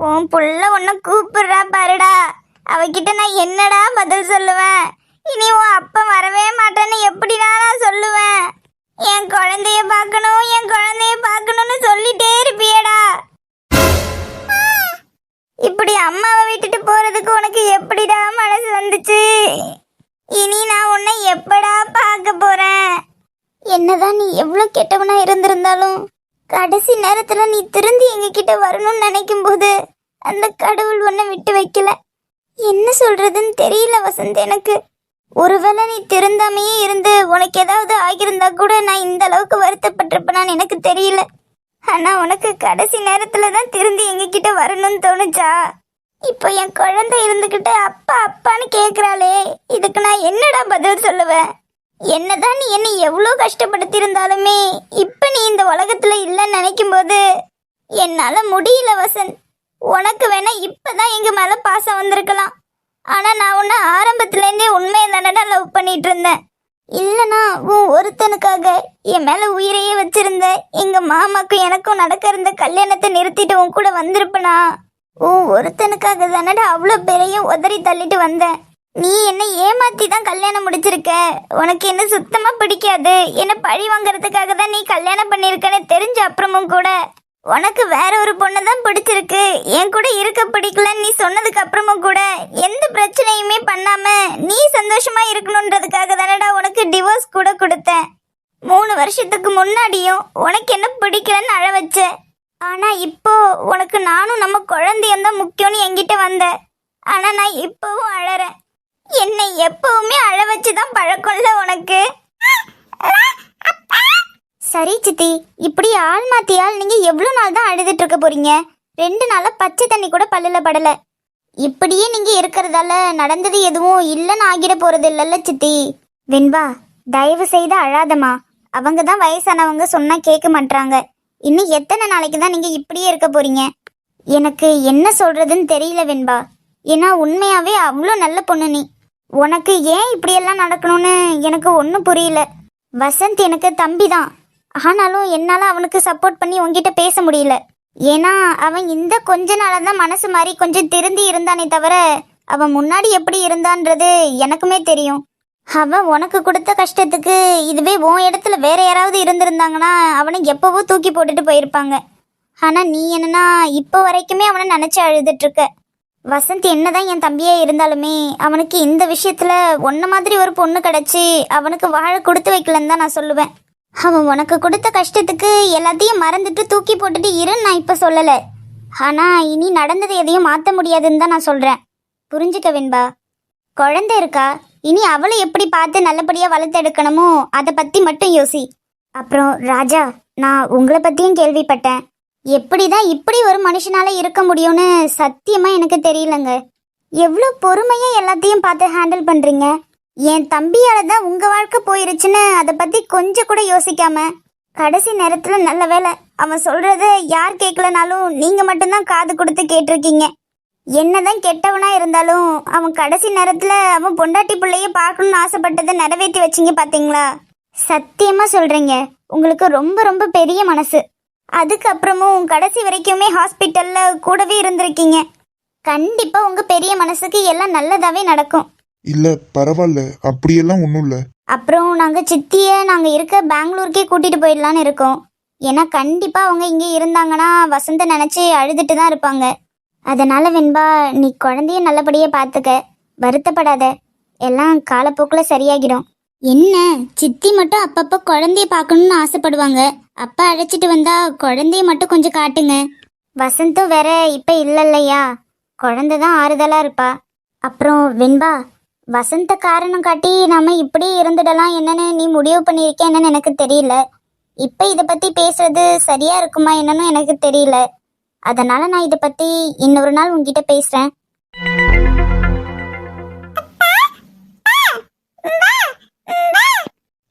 போறா பாருடா. அவகிட்ட நான் என்னடா பதில் சொல்லுவேன்? இனி உன் அப்பா வரவே மாட்டேன்னு எப்படிடா நான் சொல்லுவேன்? என் குழந்தைய பார்க்கணும் என் குழந்தைய பார்க்கணும்னு சொல்லிட்டே இருப்பியடா. இப்படி அம்மாவை விட்டுட்டு போறதுக்கு உனக்கு எப்படிடா மனசு வந்துச்சு? இனி நான் உன்னை எப்படா பார்க்க போறேன்? என்னதான் நீ எவ்வளோ கெட்டவனா இருந்திருந்தாலும் கடைசி நேரத்துல நீ திருந்தி எங்ககிட்ட வரணும்னு நினைக்கும் போது அந்த கடவுள் ஒன்ன விட்டு வைக்கல. என்ன சொல்றதுன்னு தெரியல வசந்த் எனக்கு. ஒருவேளை நீ திருந்தாமையே இருந்து உனக்கு ஏதாவது ஆகியிருந்தா கூட நான் இந்த அளவுக்கு வருத்தப்பட்டிருப்பேனான்னு எனக்கு தெரியல. ஆனா உனக்கு கடைசி நேரத்துல தான் திருந்தி எங்ககிட்ட வரணும்னு தோணுச்சா? இப்போ என் குழந்தை இருந்துகிட்டு அப்பா அப்பான்னு கேக்குறாளே இதுக்கு நான் என்னடா பதில் சொல்லுவேன்? என்னதான் நீ என்னை எவ்வளோ கஷ்டப்படுத்தியிருந்தாலுமே இப்போ நீ இந்த உலகத்தில் இல்லைன்னு நினைக்கும் போது என்னால் முடியல வசந்த். உனக்கு வேணா இப்பதான் எங்கள் மேலே பாசம் வந்திருக்கலாம். ஆனால் நான் உன்னை ஆரம்பத்துலேருந்தே உண்மையை தானடா லவ் பண்ணிட்டு இருந்தேன் இல்லைனா உன் ஒருத்தனுக்காக என் மேலே உயிரையே வச்சிருந்த எங்கள் மாமாக்கும் எனக்கும் நடக்க இருந்த கல்யாணத்தை நிறுத்திட்டு உன் கூட வந்திருப்பனா? உன் ஒருத்தனுக்காக தானடா அவ்வளோ பேரையும் உதறி தள்ளிட்டு வந்தேன். நீ என்ன ஏமாத்தி தான் கல்யாணம் முடிச்சிருக்க. உனக்கு என்ன சுத்தமா பிடிக்காது. என்ன பழி வாங்குறதுக்காக தான் நீ கல்யாணம் பண்ணிருக்கன்னு தெரிஞ்ச அப்புறமும் கூட உனக்கு வேற ஒரு பொண்ணு தான் பிடிச்சிருக்கு. என் கூட இருக்க பிடிக்கலன்னு நீ சொன்னதுக்கு அப்புறமும் கூட எந்த பிரச்சனையுமே பண்ணாம நீ சந்தோஷமா இருக்கணுன்றதுக்காக தானடா உனக்கு டிவோர்ஸ் கூட கொடுத்தேன். மூணு வருஷத்துக்கு முன்னாடியும் உனக்கு என்ன பிடிக்கலன்னு அழ வச்ச. ஆனா இப்போ உனக்கு நானும் நம்ம குழந்தையும் தான் முக்கியம்னு என்கிட்ட வந்த. ஆனா நான் இப்பவும் அழறேன். என்னை எப்பவுமே அழ வச்சுதான் பழக்கம்ல உனக்கு. சரி சித்தி. இப்படி ஆள் மாத்தியால் நீங்க எவ்வளவு நாள் தான் அழுதுட்டு இருக்க போறீங்க? ரெண்டு நாளா பச்சை தண்ணி கூட பல்லுல படல. இப்படியே நீங்க இருக்கிறதால நடந்தது எதுவும் இல்லைன்னு ஆகிட போறது இல்லல்ல சித்தி. வெண்பா தயவு செய்து அழாதமா அவங்க தான் வயசானவங்க சொன்னா கேட்க மாட்டாங்க இன்னும் எத்தனை நாளைக்கு தான் நீங்க இப்படியே இருக்க போறீங்க? எனக்கு என்ன சொல்றதுன்னு தெரியல வெண்பா. ஏன்னா உண்மையாவே அவ்வளோ நல்ல பொண்ணு நீ. உனக்கு ஏன் இப்படியெல்லாம் நடக்கணும்னு எனக்கு ஒன்றும் புரியல. வசந்த் எனக்கு தம்பி தான் ஆனாலும் என்னால் அவனுக்கு சப்போர்ட் பண்ணி உங்ககிட்ட பேச முடியல. ஏன்னா அவன் இந்த கொஞ்ச நாளாக தான் மனசு மாதிரி கொஞ்சம் திருந்தி இருந்தானே தவிர அவன் முன்னாடி எப்படி இருந்தான்றது எனக்குமே தெரியும். அவன் உனக்கு கொடுத்த கஷ்டத்துக்கு இதுவே உன் இடத்துல வேற யாராவது இருந்திருந்தாங்கன்னா அவனை எப்போவோ தூக்கி போட்டுட்டு போயிருப்பாங்க. ஆனால் நீ என்னன்னா இப்போ வரைக்குமே அவனை நினச்சி அழுதுட்டு இருக்க. வசந்த் என்னதான் என் தம்பியே இருந்தாலுமே அவனுக்கு இந்த விஷயத்துல ஒன்ன மாதிரி ஒரு பொண்ணு கிடைச்சி அவனுக்கு வாழ கொடுத்து வைக்கலன்னு தான் நான் சொல்லுவேன். அவன் உனக்கு கொடுத்த கஷ்டத்துக்கு எல்லாத்தையும் மறந்துட்டு தூக்கி போட்டுட்டு இருன்னு நான் இப்ப சொல்லல. ஆனா இனி நடந்தது எதையும் மாத்த முடியாதுன்னு தான் நான் சொல்றேன். புரிஞ்சுக்க வெண்பா? குழந்தை இருக்கா? இனி அவளை எப்படி பார்த்து நல்லபடியா வளர்த்தெடுக்கணுமோ அதை பத்தி மட்டும் யோசி. அப்புறம் ராஜா நான் உங்களை பத்தியும் கேள்விப்பட்டேன். எப்படிதான் இப்படி ஒரு மனுஷனால இருக்க முடியும்னு சத்தியமா எனக்கு தெரியலங்க. எவ்வளோ பொறுமையா எல்லாத்தையும் பார்த்து ஹேண்டில் பண்றீங்க? என் தம்பியால தான் உங்க வாழ்க்கை போயிருச்சுன்னு அதை பத்தி கொஞ்சம் கூட யோசிக்காம கடைசி நேரத்துல நல்ல வேலை அவன் சொல்றத யார் கேட்கலனாலும் நீங்க மட்டும்தான் காது கொடுத்து கேட்டிருக்கீங்க. என்னதான் கெட்டவனா இருந்தாலும் அவன் கடைசி நேரத்துல அவன் பொண்டாட்டி பிள்ளைய பார்க்கணும்னு ஆசைப்பட்டதை நிறைவேற்றி வச்சீங்க பாத்தீங்களா? சத்தியமா சொல்றீங்க. உங்களுக்கு ரொம்ப ரொம்ப பெரிய மனசு. அதுக்கப்புறமும் கடைசி வரைக்குமே ஹாஸ்பிட்டல்ல கூடவே இருந்திருக்கீங்க. கண்டிப்பா உங்க பெரிய மனசுக்கு எல்லாம் நல்லதாவே நடக்கும். இல்ல பரவாயில்ல அப்படியெல்லாம் ஒன்றும் இல்லை. அப்புறம் நாங்க சித்திய நாங்க இருக்க பெங்களூருக்கே கூட்டிட்டு போயிடலான்னு இருக்கோம். ஏன்னா கண்டிப்பா அவங்க இங்கே இருந்தாங்கன்னா வசந்த நினைச்சு அழுதுட்டு தான் இருப்பாங்க. அதனால வெண்பா நீ குழந்தைய நல்லபடியா பார்த்துக்க வருத்தப்படாத. எல்லாம் காலப்போக்கில் சரியாகிடும் என்ன? சித்தி மட்டும் அப்பப்போ குழந்தைய பார்க்கணும்னு ஆசைப்படுவாங்க. அப்பா அழைச்சிட்டு வந்தா குழந்தைய மட்டும் கொஞ்சம் காட்டுங்க. வசந்தும் வேற இப்ப இல்லையா குழந்தை தான் ஆறுதலா இருப்பா. அப்புறம் வெண்பா வசந்த காரணம் காட்டி நாம இப்படி இருந்துடலாம். என்னன்னு நீ முடிவு பண்ணியிருக்க என்னன்னு எனக்கு தெரியல. இப்ப இத பத்தி பேசுறது சரியா இருக்குமா என்னன்னு எனக்கு தெரியல. அதனால நான் இத பத்தி இன்னொரு நாள் உங்ககிட்ட பேசுறேன்.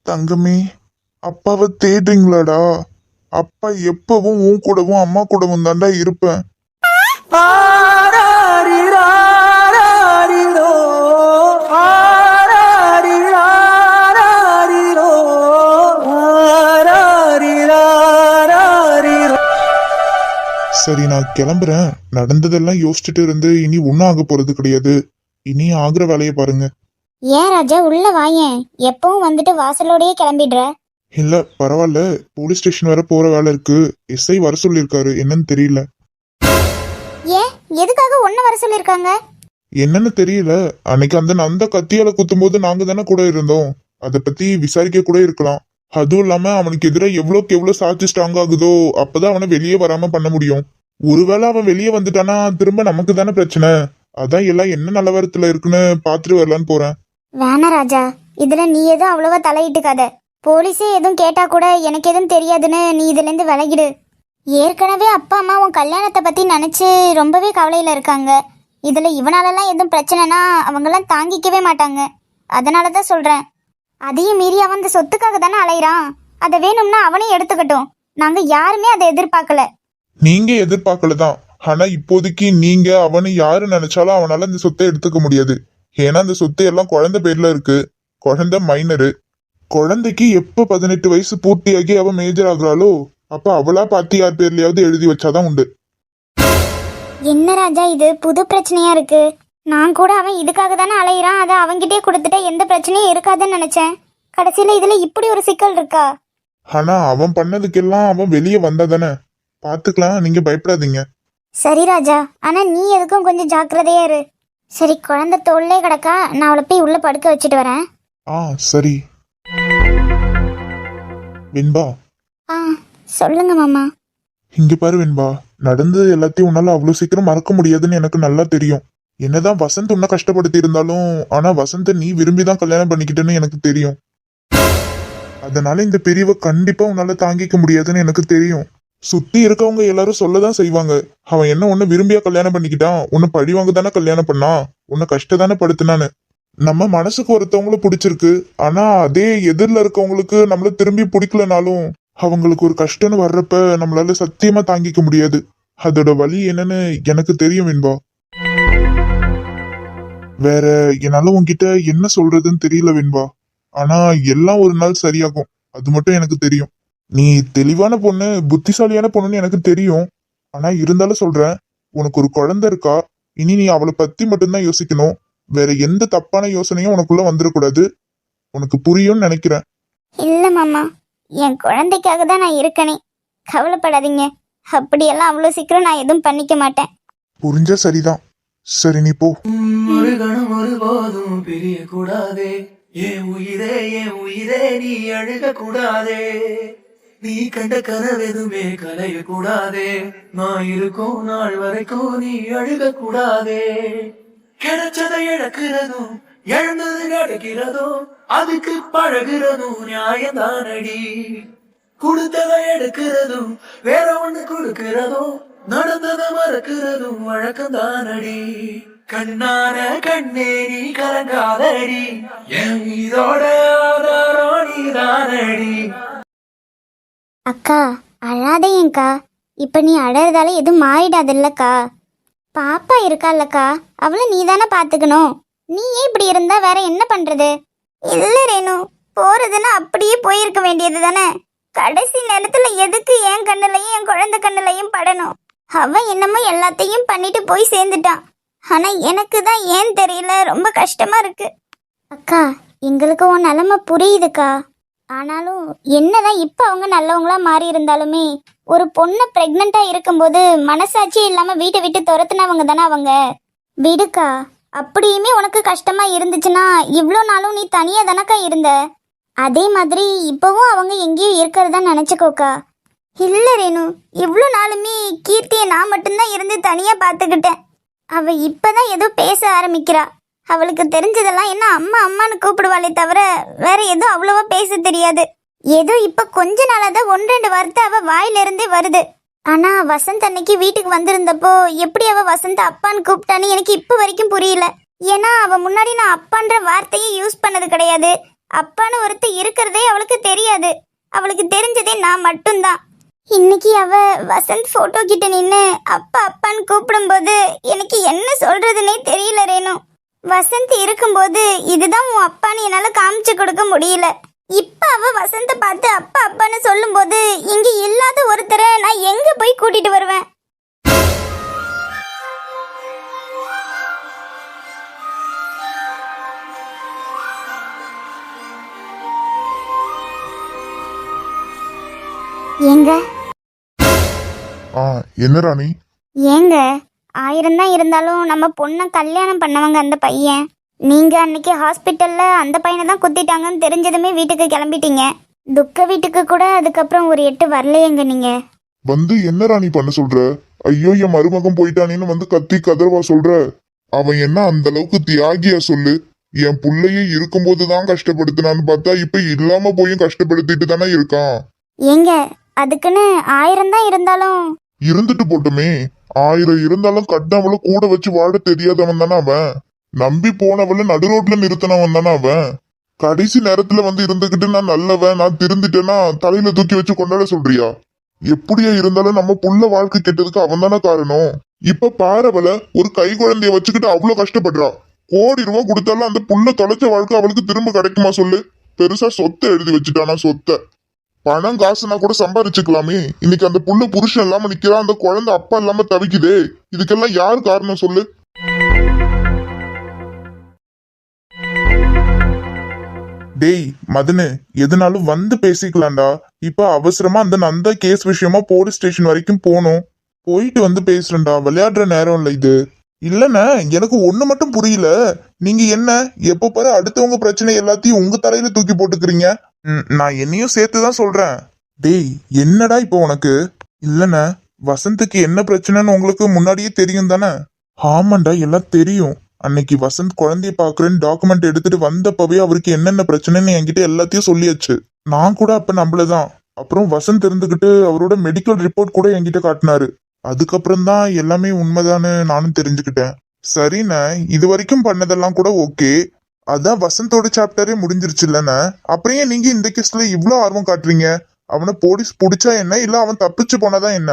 தங்கமே அப்பாவை தேடுறீங்களாடா? அப்பா எப்பவும் உன் கூடவும் அம்மா கூடவும் தாண்டா இருப்பேன். சரி நான் கிளம்புறேன். நடந்ததெல்லாம் யோசிச்சுட்டு இருந்து இனி ஒன்றும் ஆக போறது கிடையாது. இனி ஆகுற வேலையை பாருங்க. ஏன் ராஜா உள்ள வாயேன் எப்பவும் வந்துட்டு வாசலோடயே கிளம்பிடுற? இல்ல பரவாயில்ல போலீஸ் ஸ்டேஷன் வர போற வேலை இருக்கு. எஸ்ஐ வர சொல்லியிருக்காரு. என்னன்னு தெரியல. ஏன்? எதுக்காக ஒன்ன வர சொல்லிருக்காங்க என்னன்னு தெரியல. அன்னைக்கு அந்த அந்த கத்தியால குத்தும்போது நாங்க தானே கூட இருந்தோம். அதை பத்தி விசாரிக்க கூட இருக்கலாம். அதுவும் இல்லாம அவனுக்கு எதிராக எவ்வளோக்கு எவ்வளவு சாட்சி ஸ்ட்ராங் ஆகுதோ அப்பதான் அவனை வெளியே வராம பண்ண முடியும். ஒருவேளை அவன் வெளியே வந்துட்டானா திரும்ப நமக்கு தானே பிரச்சனை. அதான் எல்லாம் என்ன நிலவரத்துல இருக்குன்னு பாத்துட்டு வரலான்னு போறேன். வேணா ராஜா இதுல நீ எதுவும் அவ்வளவா தலையிட்டுக்காத. போலீஸே எதுவும் கேட்டா கூட எனக்கு எதுவும் தெரியாதுன்னு நீ இதுலேருந்து விலகிடு. ஏற்கனவே அப்பா அம்மா உன் கல்யாணத்தை பத்தி நினைச்சு ரொம்பவே கவலையில இருக்காங்க. இதுல இவனாலலாம் எதுவும் பிரச்சனைனா அவங்கெல்லாம் தாங்கிக்கவே மாட்டாங்க. அதனால தான் சொல்றேன். அதையும் மீறி அவன் அந்த சொத்துக்காக தானே அலையிறான். அதை வேணும்னா அவனே எடுத்துக்கட்டும். நாங்க யாருமே அதை எதிர்பார்க்கல. நீங்க எதிர்பார்க்கல தான் ஆனா இப்போதைக்கு நீங்க அவனை யாரு நினைச்சாலும் அவனால இந்த சொத்தை எடுத்துக்க முடியாது. ஏன்னா அந்த சொத்து எல்லாம் குழந்தை பேர்ல இருக்கு. குழந்தை மைனரு குழந்தைக்கு எப்ப பதினெட்டு வயசு பூர்த்தியாகி அவ மேஜர் ஆகுறாளோ அப்ப அவளா பார்த்து யார் பேர்லயாவது எழுதி வச்சாதான் உண்டு. என்ன ராஜா இது? புது பிரச்சனையா இருக்கு. நான் கூட அவன் இதுக்காக தானே அலையிறான். அதை அவன்கிட்டயே கொடுத்துட்டா எந்த பிரச்சனையும் இருக்காதுன்னு நினைச்சேன். கடைசியில இதுல இப்படி ஒரு சிக்கல் இருக்கா? ஆனா அவன் பண்ணதுக்கெல்லாம் அவன் வெளியே வந்தாதானே பாத்துக்கலாம். நீங்க பயப்படாதீங்க. சரி ராஜா. ஆனா நீ எதுக்கும் கொஞ்சம் ஜாக்கிரதையா இரு. சரி குழந்தை தோல்லே கிடக்கா நான் அவளை போய் உள்ள படுக்க வச்சுட்டு வரேன். ஆ சரி. வெண்பா. ஆ சொல்லுங்க மாமா. இங்க பாரு வெண்பா. நடந்தது எல்லாத்தையும் உன்னால அவ்வளவு சீக்கிரம் மறக்க முடியாதுன்னு எனக்கு நல்லா தெரியும். என்னதான் வசந்த் உன்னை கஷ்டப்படுத்தி இருந்தாலும் ஆனா வசந்த நீ விரும்பிதான் கல்யாணம் பண்ணிக்கிட்டேன்னு எனக்கு தெரியும். அதனால இந்த பிரிவை கண்டிப்பா உன்னால தாங்கிக்க முடியாதுன்னு எனக்கு தெரியும். சுத்தி இருக்கவங்க எல்லாரும் சொல்லதான் செய்வாங்க. அவன் என்ன உன்னை விரும்பியா கல்யாணம் பண்ணிக்கிட்டான் உன்னை பழி வாங்க தானே கல்யாணம் பண்ணான் உன்னை கஷ்டதானே படுத்தினான்னு. நம்ம மனசுக்கு ஒருத்தவங்களும் பிடிச்சிருக்கு. ஆனா அதே எதிரில் இருக்கவங்களுக்கு நம்மள திரும்பி பிடிக்கலனாலும் அவங்களுக்கு ஒரு கஷ்டம்னு வர்றப்ப நம்மளால சத்தியமா தாங்கிக்க முடியாது. அதோட வழி என்னன்னு எனக்கு தெரியும் வெண்பா வேற என்னால உன்கிட்ட என்ன சொல்றதுன்னு தெரியல வெண்பா ஆனா எல்லாம் ஒரு நாள் சரியாகும். அது மட்டும் எனக்கு தெரியும். நீ தெளிவான பொண்ணு புத்திசாலியான பொண்ணுன்னு எனக்கு தெரியும். ஆனா இருந்தாலும் சொல்றேன் உனக்கு ஒரு குழந்தை இருக்கா? இனி நீ அவளை பத்தி மட்டும்தான் யோசிக்கணும். வேற எந்த தப்பான யோசனையும் உனக்குள்ள வந்துடக்கூடாது. உனக்கு புரியும்னு நினைக்கிறேன். இல்ல மாமா என் குழந்தைக்காக தான் நான் இருக்கனே. கவலைப்படாதீங்க. அப்படியெல்லாம் அவ்வளோ சீக்கிரம் நான் எதுவும் பண்ணிக்க மாட்டேன். புரிஞ்சா சரிதான். சரி நீ போ. ஒரு கணம் ஒருபோதும் பிரிய கூடாதே என் உயிரே என் உயிரே நீ அழுக கூடாதே நீ கண்ட கனவெதுமே கலைய கூடாதே நான் இருக்கும் நாள் வரைக்கும் நீ அழுக கூடாதே கிடைச்சதை இழக்கிறதும் எழுந்தது கிடைக்கிறதும் அதுக்கு பழகிறதும் நியாயம்தானடி கொடுத்ததை எடுக்கிறதும் வேற ஒண்ணு கொடுக்கிறதும் நடந்ததை மறக்கிறதும் வழக்கம்தானடி. கண்ணான கண்ணே நீ கலங்காதடி. என் இதோட ஆதாரம் நீதானடி. அக்கா அழாதையங்க்கா இப்போ நீ அழறதால எதுவும் மாறிடாதில்லக்கா. பாப்பா இருக்கால்லக்கா அவளை நீ தானே பார்த்துக்கணும் நீ ஏன் இப்படி இருந்தா வேற என்ன பண்றது? இல்ல ரேணு போறதுன்னா அப்படியே போயிருக்க வேண்டியது தானே. கடைசி நேரத்துல எதுக்கு என் கண்ணுலையும் என் குழந்தை கண்ணுலையும் படணும்? அவன் என்னமோ எல்லாத்தையும் பண்ணிட்டு போய் சேர்ந்துட்டான். ஆனா எனக்கு தான் ஏன் தெரியல ரொம்ப கஷ்டமா இருக்கு. அக்கா எங்களுக்கு உன் நிலைமை புரியுதுக்கா. ஆனாலும் என்னதான் இப்ப அவங்க நல்லவங்களா மாறி இருந்தாலுமே ஒரு பொண்ணு பிரெக்னண்டா இருக்கும்போது மனசாட்சி இல்லாம வீட்டை விட்டு துரத்துனவங்க தானே அவங்க. விடுக்கா அப்படியுமே உனக்கு கஷ்டமா இருந்துச்சுன்னா இவ்வளோ நாளும் நீ தனியா தானக்கா இருந்த? அதே மாதிரி இப்பவும் அவங்க எங்கேயோ இருக்கிறதா நினைச்சுக்கோக்கா. இல்ல ரேணு இவ்வளோ நாளுமே கீர்த்தியை நான் மட்டும்தான் இருந்து தனியா பார்த்துக்கிட்டேன். அவ இப்பதான் ஏதோ பேச ஆரம்பிக்கிறா. அவளுக்கு தெரிஞ்சதெல்லாம் என்ன அம்மா அம்மான்னு கூப்பிடுவாளே தவிர வேற எதுவும் அவ்வளவா பேச தெரியாது. ஏதோ இப்ப கொஞ்ச நாளாதான் ஒன்று ரெண்டு வார்த்தை அவ வாயிலிருந்தே வருது. ஆனா வசந்த் அன்னைக்கு வீட்டுக்கு வந்திருந்தப்போ எப்படி அவ வசந்த் அப்பான்னு கூப்பிட்டான்னு எனக்கு இப்ப வரைக்கும் புரியல. ஏன்னா அவ முன்னாடி நான் அப்பான்ற வார்த்தையை யூஸ் பண்ணது கிடையாது. அப்பான்னு ஒருத்தர் இருக்கிறதே அவளுக்கு தெரியாது. அவளுக்கு தெரிஞ்சதே நான் மட்டும்தான். இன்னைக்கு அவ வசந்த் போட்டோ கிட்ட நின்று அப்பா அப்பான்னு கூப்பிடும்போது எனக்கு என்ன சொல்றதுன்னே தெரியல ரேணும் வசந்த் இருக்கும்போது இதுதான் உன் அப்பான்னு என்னால காமிச்சு கொடுக்க முடியல. இப்ப அவ வசந்த பார்த்து அப்பா அப்பான்னு சொல்லும்போது இங்க இல்லாத ஒருத்தரை நான் எங்க போய் கூட்டிட்டு வருவேன்? எங்க? ஆ என்ன ராணி? ஏங்க? ஆயிரம் தான் இருந்தாலும் நம்ம பொண்ணை கல்யாணம் பண்ணவங்க அந்த பையன். நீங்க அன்னைக்கு ஹாஸ்பிட்டல்ல அந்த பையனை தான் குத்திட்டாங்கன்னு தெரிஞ்சதுமே வீட்டுக்கு கிளம்பிட்டீங்க. துக்க வீட்டுக்கு கூட அதுக்கப்புறம் ஒரு எட்டு வரலையேங்க நீங்க. வந்து என்ன ராணி பண்ண சொல்ற? ஐயோ என் மருமகன் போயிட்டானேன்னு வந்து கத்தி கதறவா சொல்ற? அவன் என்ன அந்த அளவுக்கு தியாகியா சொல்லு? என் புள்ளையே இருக்கும்போது தான் கஷ்டப்படுத்தினான்னு பார்த்தா இப்ப இல்லாம போயும் கஷ்டப்படுத்திட்டு தானே இருக்கான். ஏங்க அதுக்குன்னு ஆயிரம் தான் இருந்தாலும் இருந்துட்டு போட்டுமே. ஆயிரம் இருந்தாலும் கட்டினவள கூட வச்சு வாழ தெரியாதவன் தானே அவன். நம்பி போனவள நடு ரோட்ல நிறுத்தினவன் தானே அவன். கடைசி நேரத்துல வந்து இருந்துகிட்டு நான் நல்லவன் நான் திருந்துட்டேன்னா தலையில தூக்கி வச்சு கொண்டாட சொல்றியா? எப்படியா இருந்தாலும் நம்ம புள்ள வாழ்க்கை கெட்டதுக்கு அவன் தானே காரணம். இப்ப பாரவள ஒரு கை குழந்தைய வச்சுக்கிட்டு அவ்வளவு கஷ்டப்படுறா. கோடி ரூபா கொடுத்தாலும் அந்த புள்ள தொலைச்ச வாழ்க்கை அவளுக்கு திரும்ப கிடைக்குமா சொல்லு? பெருசா சொத்தை எழுதி வச்சுட்டானா சொத்தை. பணம் காசுனா கூட சம்பாரிச்சுக்கலாமே. இன்னைக்கு அந்த புள்ள புருஷன் இல்லாம நிக்கிறா அந்த குழந்தை அப்பா இல்லாம தவிக்குதே. இதுக்கெல்லாம் யார் காரணம் சொல்லு? டேய் மதனு எதுனாலும் வந்து பேசிக்கலாம்டா. இப்ப அவசரமா அந்த நந்தா கேஸ் விஷயமா போலீஸ் ஸ்டேஷன் வரைக்கும் போகணும். போயிட்டு வந்து பேசுறேன்டா. விளையாடுற நேரம் இல்லை இது. இல்லைண்ண எனக்கு ஒண்ணு மட்டும் புரியல. நீங்க என்ன எப்ப பாரு அடுத்தவங்க பிரச்சனை எல்லாத்தையும் உங்க தலையில தூக்கி போட்டுக்கிறீங்க. ம், நான் என்னையும் சேர்த்து தான் சொல்றேன். டேய் என்னடா இப்போ உனக்கு? இல்லைண்ண வசந்துக்கு என்ன பிரச்சனைன்னு உங்களுக்கு முன்னாடியே தெரியும் தானே? ஆமாண்டா எல்லாம் தெரியும். அன்னைக்கு வசந்த் குழந்தைய பாக்குறேன்னு டாக்குமெண்ட் எடுத்துட்டு வந்தப்பவே அவருக்கு என்னென்ன பிரச்சனைன்னு என்கிட்ட எல்லாத்தையும் சொல்லியாச்சு. நான் கூட அப்ப நம்மளதான் அப்புறம் வசந்த் இருந்துகிட்டு அவரோட மெடிக்கல் ரிப்போர்ட் கூட என்கிட்ட காட்டினாரு. அதுக்கப்புறம் தான் எல்லாமே உண்மைதான்னு நானும் தெரிஞ்சுக்கிட்டேன். சரிண்ணே இது வரைக்கும் பண்ணதெல்லாம் கூட ஓகே. அதான் வசந்தோட சாப்டரே முடிஞ்சிருச்சுல்லண்ணே. அப்புறம் ஏன் நீங்க இந்த கேஸ்ல இவ்வளோ ஆர்வம் காட்டுறீங்க? அவனை போலீஸ் பிடிச்சா என்ன? இல்ல அவன் தப்பிச்சு போனதா என்ன?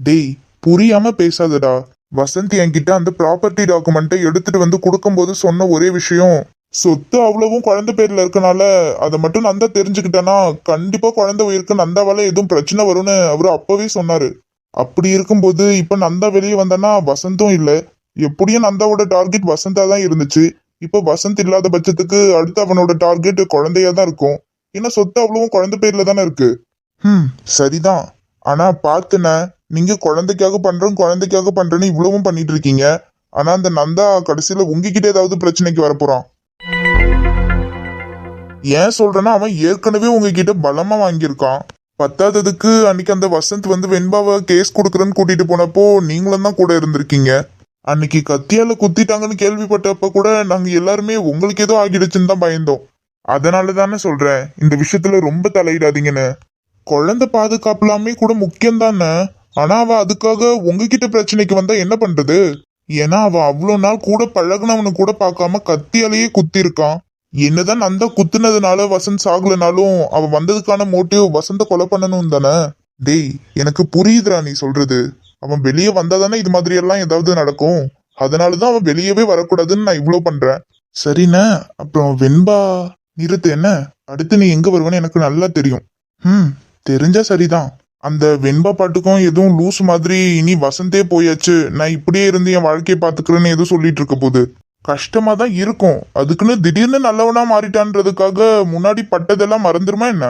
டேய் புரியாம பேசாதடா. வசந்த் என்கிட்ட அந்த ப்ராப்பர்ட்டி டாக்குமெண்ட்டை எடுத்துட்டு வந்து கொடுக்கும்போது சொன்ன ஒரே விஷயம். சொத்து அவ்வளவும் குழந்தை பேர்ல இருக்கனால அதை மட்டும் நந்தா தெரிஞ்சுக்கிட்டேன்னா கண்டிப்பா குழந்தை உயிருக்கு நந்தாவால எதுவும் பிரச்சனை வரும்னு அவரு அப்பவே சொன்னாரு. அப்படி இருக்கும்போது இப்போ நந்தா வெளியே வந்தேன்னா வசந்தும் இல்லை. எப்படியும் நந்தாவோட டார்கெட் வசந்தா தான் இருந்துச்சு. இப்போ வசந்த் இல்லாத பட்சத்துக்கு அடுத்து அவனோட டார்கெட் குழந்தையா தான் இருக்கும். ஏன்னா சொத்து அவ்வளவும் குழந்தை பேர்ல தானே இருக்கு. ம் சரிதான். ஆனா பார்த்துனே நீங்க குழந்தைக்காக பண்றோம் குழந்தைக்காக பண்றேன்னு இவ்வளவும் பண்ணிட்டு இருக்கீங்க. ஆனா அந்த நந்தா கடைசியில உங்ககிட்ட ஏதாவது பிரச்சனைக்கு வரப்போறான்? ஏன் சொல்றேன்னா அவன் ஏற்கனவே உங்ககிட்ட பலமா வாங்கியிருக்கான். பத்தாததுக்கு அன்னைக்கு அந்த வசந்த் வந்து வெண்பாவை கேஸ் கொடுக்குறேன்னு கூட்டிட்டு போனப்போ நீங்களும் தான் கூட இருந்திருக்கீங்க. அன்னைக்கு கத்தியால குத்திட்டாங்கன்னு கேள்விப்பட்டப்ப கூட நாங்க எல்லாருமே உங்களுக்கு ஏதோ ஆகிடுச்சுன்னு தான் பயந்தோம். அதனால தானே சொல்றேன் இந்த விஷயத்துல ரொம்ப தலையிடாதீங்கன்னு. குழந்தை பாதுகாப்புலாமே கூட முக்கியம் தானே ஆனா அவ அதுக்காக உங்ககிட்ட பிரச்சனைக்கு வந்தா என்ன பண்றது? ஏன்னா அவ அவ்வளோ நாள் கூட பழகுனவனு கூட பார்க்காம கத்தியாலேயே குத்திருக்கான் என்னதான் நந்தா குத்துனதுனால வசந்த் சாகலனாலும் அவ வந்ததுக்கான மோட்டிவ் வசந்த கொலை பண்ணணும் தானே? டேய் எனக்கு புரியுதுடா நீ சொல்றது. அவன் வெளியே வந்தாதானே இது மாதிரி எல்லாம் ஏதாவது நடக்கும். அதனாலதான் அவன் வெளியவே வரக்கூடாதுன்னு நான் இவ்வளோ பண்றேன். சரிண்ணே அப்புறம் வெண்பா நிறுத்து என்ன? அடுத்து நீ எங்க வருவேன்னு எனக்கு நல்லா தெரியும். ம் தெரிஞ்சா சரிதான். அந்த வெண்பா பாட்டுக்கும் எதுவும் லூஸ் மாதிரி இனி வசந்தே போயாச்சு. நான் இப்படியே இருந்து என் வாழ்க்கையை பாத்துக்கிறேன்னு எதுவும் சொல்லிட்டு இருக்க போகுது. கஷ்டமா தான் இருக்கும். அதுக்குன்னு திடீர்னு நல்லவனா மாறிட்டான்றதுக்காக முன்னாடி பட்டதெல்லாம் மறந்துருமா என்ன?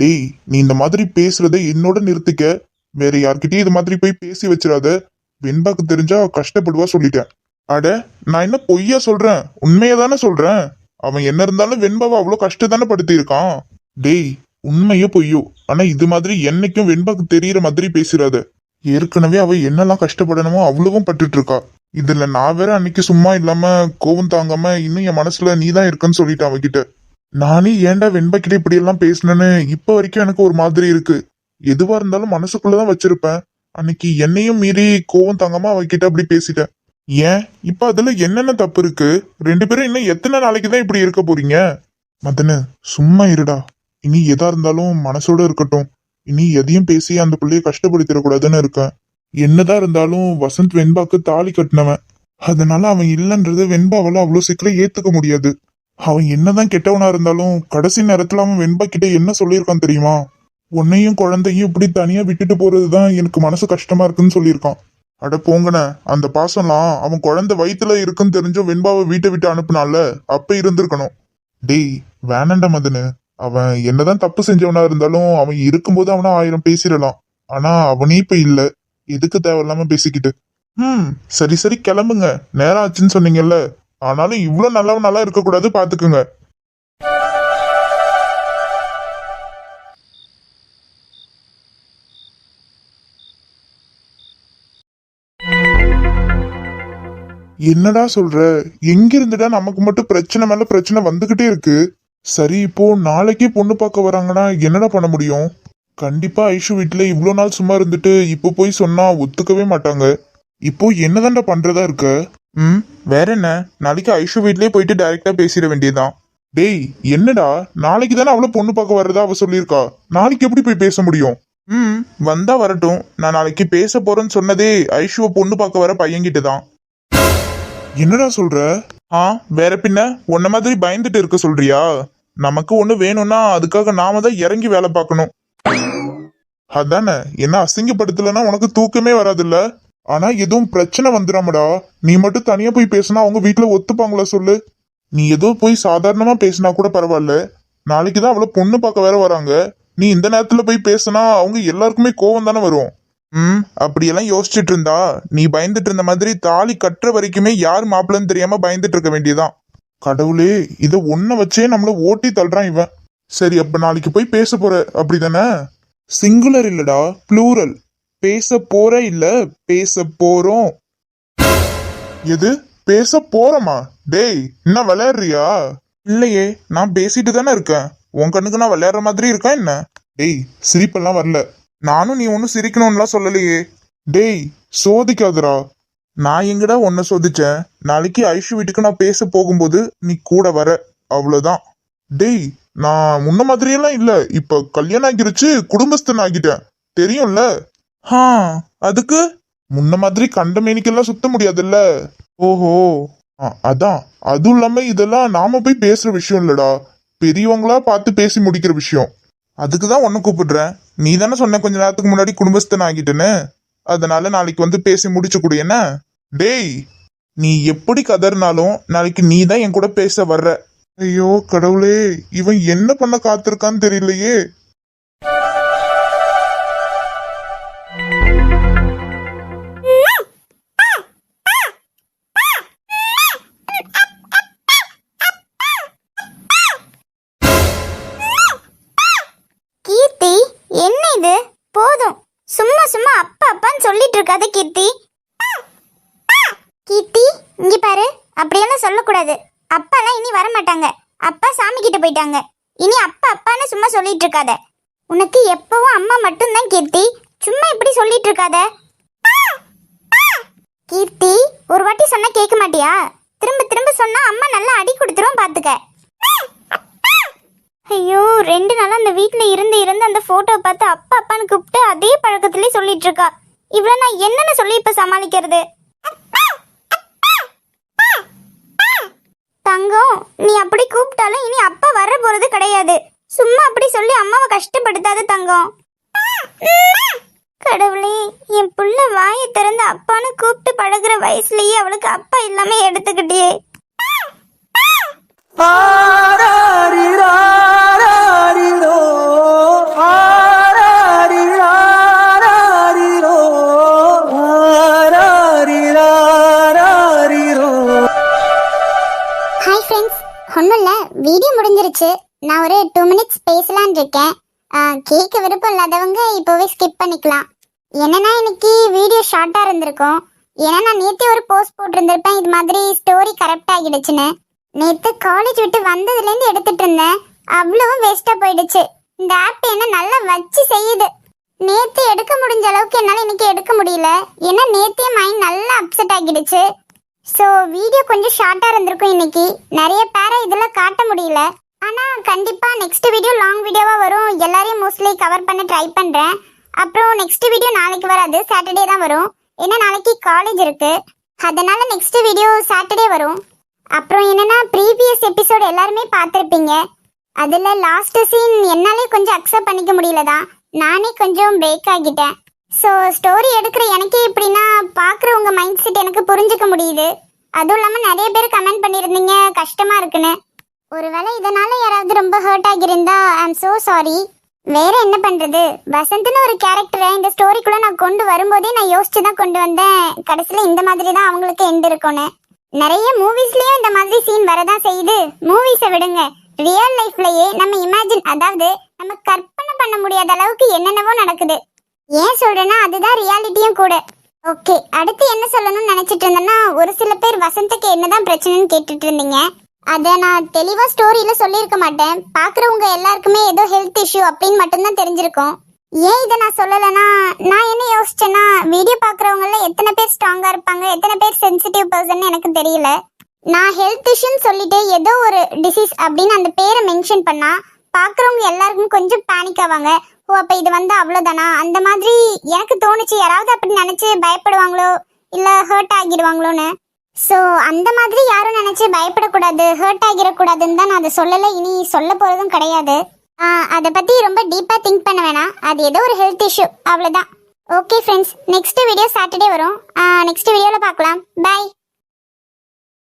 டேய் நீ இந்த மாதிரி பேசுறதை என்னோட நிறுத்திக்க. வேற யார்கிட்டயும் இது மாதிரி போய் பேசி வச்சிடாத. வெண்பாக்கு தெரிஞ்சா கஷ்டப்படுவா சொல்லிட்டேன். அட நான் என்ன பொய்யா சொல்றேன்? உண்மையை தானே சொல்றேன். அவன் என்ன இருந்தாலும் வெண்பாவை அவ்வளோ கஷ்டத்தானே படுத்தியிருக்கான். டேய் உண்மையோ பொய்யோ. ஆனா இது மாதிரி என்னைக்கும் வெண்பாக்கு தெரியற மாதிரி பேசிடாத. ஏற்கனவே அவ என்னெல்லாம் கஷ்டப்படணுமோ அவ்வளவும் பட்டுட்டு இருக்கா. இதுல நான் வேற அன்னைக்கு சும்மா இல்லாம கோவம் தாங்காம இன்னும் என் மனசுல நீ தான் இருக்கன்னு சொல்லிட்டேன் அவகிட்ட. நானே ஏன்டா வெண்பக்கிட்ட இப்படி எல்லாம் பேசினேன்னு இப்ப வரைக்கும் எனக்கு ஒரு மாதிரி இருக்கு. எதுவா இருந்தாலும் மனசுக்குள்ளதான் வச்சிருப்பேன். அன்னைக்கு என்னையும் மீறி கோவம் தாங்காம அவகிட்ட அப்படி பேசிட்டேன். ஏன்? இப்ப அதுல என்னென்ன தப்பு இருக்கு? ரெண்டு பேரும் இன்னும் எத்தனை நாளைக்கு தான் இப்படி இருக்க போறீங்க? மதனு சும்மா இருடா. இனி எதா இருந்தாலும் மனசோட இருக்கட்டும். இனி எதையும் பேசி அந்த பிள்ளைய கஷ்டப்படுத்திடக்கூடாதுன்னு இருக்கேன். என்னதான் இருந்தாலும் வசந்த் வெண்பாக்கு தாலி கட்டினவன். அதனால அவன் இல்லைன்றது வெண்பாவால அவ்வளவு சீக்கிரம் ஏத்துக்க முடியாது. அவன் என்னதான் கெட்டவனா இருந்தாலும் கடைசி நேரத்துல அவன் வெண்பா கிட்ட என்ன சொல்லியிருக்கான் தெரியுமா? உன்னையும் குழந்தையும் இப்படி தனியா விட்டுட்டு போறதுதான் எனக்கு மனசு கஷ்டமா இருக்குன்னு சொல்லியிருக்கான். அட போங்கன அந்த பாசம்லாம் அவன் குழந்தை வயித்துல இருக்குன்னு தெரிஞ்சும் வெண்பாவை வீட்டை விட்டு அனுப்புனால அப்ப இருந்திருக்கணும். டேய் வேணண்டாம் மதனு. அவன் என்னதான் தப்பு செஞ்சவனா இருந்தாலும் அவன் இருக்கும்போது அவனா ஆயிரம் பேசிடலாம். ஆனா அவனே இப்ப இல்லை. எதுக்கு தேவையில்லாம பேசிக்கிட்டு. ம் சரி சரி கிளம்புங்க. நேரம் ஆச்சுன்னு சொன்னீங்கல்ல. ஆனாலும் இவ்வளவு நல்லவனாலாம் இருக்கக்கூடாது பாத்துக்குங்க. என்னடா சொல்ற? எங்க இருந்துடா நமக்கு மட்டும் பிரச்சனை மேல பிரச்சனை வந்துகிட்டே இருக்கு? சரி இப்போ நாளைக்கே பொண்ணு பார்க்க வராங்கன்னா என்னடா பண்ண முடியும்? கண்டிப்பா ஐஷு வீட்டில் இவ்வளோ நாள் சும்மா இருந்துட்டு இப்போ போய் சொன்னா ஒத்துக்கவே மாட்டாங்க. இப்போ என்னதான்டா பண்றதா இருக்க? ம் வேற என்ன? நாளைக்கு ஐஷு வீட்லயே போயிட்டு டைரக்டா பேசிட வேண்டியதுதான். டேய் என்னடா? நாளைக்கு தானே அவ்வளோ பொண்ணு பார்க்க வர்றதா அவ சொல்லியிருக்கா? நாளைக்கு எப்படி போய் பேச முடியும்? ம் வந்தா வரட்டும். நான் நாளைக்கு பேச போறேன்னு சொன்னதே ஐஷுவை பொண்ணு பார்க்க வர பையன்கிட்ட தான் என்னடா சொல்ற? ஆ வேற பின்ன? உன்ன மாதிரி பயந்துட்டு இருக்க சொல்றியா? நமக்கு ஒண்ணு வேணும்னா அதுக்காக நாம தான் இறங்கி வேலை பார்க்கணும். அதானே? என்ன அசிங்கப்படுத்தலைன்னா உனக்கு தூக்கமே வராதுல்ல? ஆனா எதுவும் பிரச்சனை வந்துடாமடா? நீ மட்டும் தனியா போய் பேசினா அவங்க வீட்டுல ஒத்துப்பாங்களா சொல்லு? நீ ஏதோ போய் சாதாரணமா பேசினா கூட பரவாயில்ல. நாளைக்கு தான் அவளை பொண்ணு பார்க்க வேற வராங்க. நீ இந்த நேரத்துல போய் பேசினா அவங்க எல்லாருக்குமே கோவம் தானே வரும். ம் அப்படியெல்லாம் யோசிச்சுட்டு இருந்தா நீ பயந்துட்டு இருந்த மாதிரி தாலி கட்டுற வரைக்குமே யார் மாப்பிள்ளன்னு தெரியாம பயந்துட்டு இருக்க வேண்டியதான் கடவுளே இதை ஒன்ன வச்சே நம்மள ஓட்டி தள்ளுறான் இவன். சரி அப்ப நாளைக்கு போய் பேச போற அப்படிதானே? சிங்குலர் இல்லடா ப்ளூரல் பேச போற இல்ல பேச போறோம். எது? பேச போறோமா? டேய் என்ன விளையாடுறியா? இல்லையே நான் பேசிட்டு தானே இருக்கேன். உன் கண்ணுக்கு நான் விளையாடுற மாதிரி இருக்கா என்ன? டேய் சிரிப்பெல்லாம் வரல. நானும் நீ ஒன்றும் சிரிக்கணும்லாம் சொல்லலையே. டேய் சோதிக்காதரா நான் எங்கடா உன்னை சோதிச்சேன்? நாளைக்கு ஐஷு வீட்டுக்கு நான் பேச போகும்போது நீ கூட வர. அவ்வளோதான் டேய் நான் முன்ன மாதிரியெல்லாம் இல்ல. இப்ப கல்யாணம் ஆகிருச்சு குடும்பஸ்தன் ஆகிட்டேன். தெரியும்ல? ஹா அதுக்கு? முன்ன மாதிரி கண்ட மேனிக்கெல்லாம் சுத்த முடியாதுல்ல? ஓஹோ. ஆ, அதான். அதுவும் இல்லாம இதெல்லாம் நாம போய் பேசுற விஷயம் இல்லடா. பெரியவங்களா பார்த்து பேசி முடிக்கிற விஷயம். அதுக்கு தான் ஒன்று கூப்பிடுறேன். நீ தானே சொன்ன கொஞ்ச நேரத்துக்கு முன்னாடி குடும்பஸ்தன் ஆகிட்டேன்னு. அதனால நாளைக்கு வந்து பேசி முடிச்சு கொடு என்ன? டேய் நீ எப்படி கதறினாலும் நாளைக்கு நீ தான் என் கூட பேச வர்ற. ஐயோ கடவுளே இவன் என்ன பண்ண காத்திருக்கான்னு தெரியலையே. கீர்த்தி என்ன இது? போதும். சும்மா சும்மா அப்பா அப்பான்னு சொல்லிட்டு இருக்காத கீர்த்தி. கீர்த்தி இங்க பாரு. அப்படியெல்லாம் சொல்லக்கூடாது. அப்பாலாம் இனி வர மாட்டாங்க அப்பா சாமி கிட்ட போயிட்டாங்க. இனி அப்பா அப்பான்னு சும்மா சொல்லிட்டு இருக்காத உனக்கு எப்பவும் அம்மா மட்டும்தான் கீர்த்தி. சும்மா இப்படி சொல்லிட்டு இருக்காத கீர்த்தி ஒரு வாட்டி சொன்னா கேட்க மாட்டியா? திரும்ப திரும்ப சொன்னா அம்மா நல்லா அடி கொடுத்துரும் பாத்துக்க. ஐயோ ரெண்டு நாளா அந்த வீட்ல இருந்து இருந்து அந்த போட்டோ பார்த்து அப்பா அப்பான்னு கூப்பிட்டு அதே பழக்கத்திலே சொல்லிட்டு இருக்கா இவ்வளவு நான் என்னன்னு சொல்லி இப்ப சமாளிக்கிறது? தங்கம். நீ அப்படி கூப்பிட்டாலும் இனி அப்பா வர போறது கிடையாது. சும்மா அப்படி சொல்லி அம்மாவை கஷ்டப்படுத்தாத தங்கம். கடவுளே என் புள்ள வாயை திறந்து அப்பான்னு கூப்பிட்டு பழகுற வயசுலயே அவளுக்கு அப்பா இல்லாம எடுத்துக்கிட்டியே. வீடியோ முடிஞ்சிருச்சு. நான் ஒரு டூ மினிட்ஸ் பேசலான் இருக்கேன். கேட்க விருப்பம் இல்லாதவங்க இப்போவே ஸ்கிப் பண்ணிக்கலாம். என்னன்னா இன்னைக்கு வீடியோ ஷார்ட்டாக இருந்திருக்கும். ஏன்னா நான் நேற்று ஒரு போஸ்ட் போட்டிருந்திருப்பேன். இது மாதிரி ஸ்டோரி கரெக்ட் ஆகிடுச்சுன்னு. நேற்று காலேஜ் விட்டு வந்ததுலேருந்து எடுத்துட்டு இருந்தேன். அவ்வளவும் வேஸ்ட்டாக போயிடுச்சு. இந்த ஆப் என்ன நல்லா வச்சு செய்யுது. நேற்று எடுக்க முடிஞ்ச அளவுக்கு என்னால் இன்னைக்கு எடுக்க முடியல. ஏன்னா நேற்றே மைண்ட் நல்லா அப்செட் ஆகிடுச்சு. ஸோ வீடியோ கொஞ்சம் ஷார்ட்டாக இருந்திருக்கும் இன்னைக்கு. நிறைய பேரை இதில் காட்ட முடியல. ஆனால் கண்டிப்பாக நெக்ஸ்ட் வீடியோ லாங் வீடியோவாக வரும். எல்லாரையும் மோஸ்ட்லி கவர் பண்ண ட்ரை பண்ணுறேன் அப்புறம் நெக்ஸ்ட் வீடியோ நாளைக்கு வராது. சாட்டர்டே தான் வரும். ஏன்னா நாளைக்கு காலேஜ் இருக்குது அதனால் நெக்ஸ்ட் வீடியோ சாட்டர்டே வரும். அப்புறம் என்னென்னா ப்ரீவியஸ் எபிசோடு எல்லாருமே பார்த்துருப்பீங்க. அதில் லாஸ்ட் சீன் என்னாலே கொஞ்சம் அக்செப்ட் பண்ணிக்க முடியல தான் நானே கொஞ்சம் பிரேக் ஆகிட்டேன். ஸோ ஸ்டோரி எடுக்கிற எனக்கே இப்படின்னா பார்க்குறவங்க மைண்ட் செட் எனக்கு புரிஞ்சுக்க முடியுது. அதுவும் இல்லாமல் நிறைய பேர் கமெண்ட் பண்ணியிருந்தீங்க கஷ்டமாக இருக்குன்னு. ஒருவேளை இதனால் யாராவது ரொம்ப hurt ஆகியிருந்தா I am so sorry வேற என்ன பண்ணுறது வசந்த்னு ஒரு கேரக்டரை இந்த ஸ்டோரிக்குள்ள நான் கொண்டு வரும்போதே நான் யோசிச்சு தான் கொண்டு வந்தேன். கடைசியில் இந்த மாதிரி தான் அவங்களுக்கு எண்ட் இருக்கும்னு. நிறைய மூவிஸ்லேயும் இந்த மாதிரி சீன் வரதான் செய்யுது. மூவிஸை விடுங்க. ரியல் லைஃப்லயே நம்ம இமேஜின் அதாவது நம்ம கற்பனை பண்ண முடியாத அளவுக்கு என்னென்னவோ நடக்குது. ஏன் சொல்றேன்னா அதுதான் ரியாலிட்டியும் கூட. ஓகே அடுத்து என்ன சொல்லணும்னு நினைச்சிட்டு இருந்தேன்னா ஒரு சில பேர் வசந்தக்கு என்னதான் பிரச்சனைன்னு கேட்டுட்டு இருந்தீங்க. அதை நான் தெளிவாக ஸ்டோரியில் சொல்லியிருக்க மாட்டேன். பார்க்குறவங்க எல்லாருக்குமே ஏதோ ஹெல்த் இஷ்யூ அப்படின்னு மட்டும்தான் தெரிஞ்சிருக்கும். ஏன் இதை நான் சொல்லலைன்னா நான் என்ன யோசிச்சேன்னா வீடியோ பாக்குறவங்கள எத்தனை பேர் ஸ்ட்ராங்காக இருப்பாங்க எத்தனை பேர் சென்சிட்டிவ் பர்சன் எனக்கு தெரியல. நான் ஹெல்த் இஷ்யூன்னு சொல்லிட்டு ஏதோ ஒரு டிசீஸ் அப்படின்னு அந்த பேரை மென்ஷன் பண்ணால் பார்க்குறவங்க எல்லாருக்கும் கொஞ்சம் பேனிக் ஆவாங்க. ஓ அப்ப இது வந்து அவ்வளவுதானா? அந்த மாதிரி எனக்கு தோணுச்சு யாராவது அப்படி நினைச்சு பயப்படுவாங்களோ இல்ல ஹர்ட் ஆகிடுவாங்களோன்னு ஸோ அந்த மாதிரி யாரும் நினைச்சு பயப்படக்கூடாது ஹர்ட் ஆகிடக்கூடாதுன்னு தான் நான் அதை சொல்லலை. இனி சொல்ல போறதும் கிடையாது. அதை பத்தி ரொம்ப டீப்பா திங்க் பண்ண வேணாம். அது ஏதோ ஒரு ஹெல்த் இஷ்யூ அவ்வளவுதான். Okay friends next video Saturday வரும். நெக்ஸ்ட் வீடியோவில் பார்க்கலாம். பாய்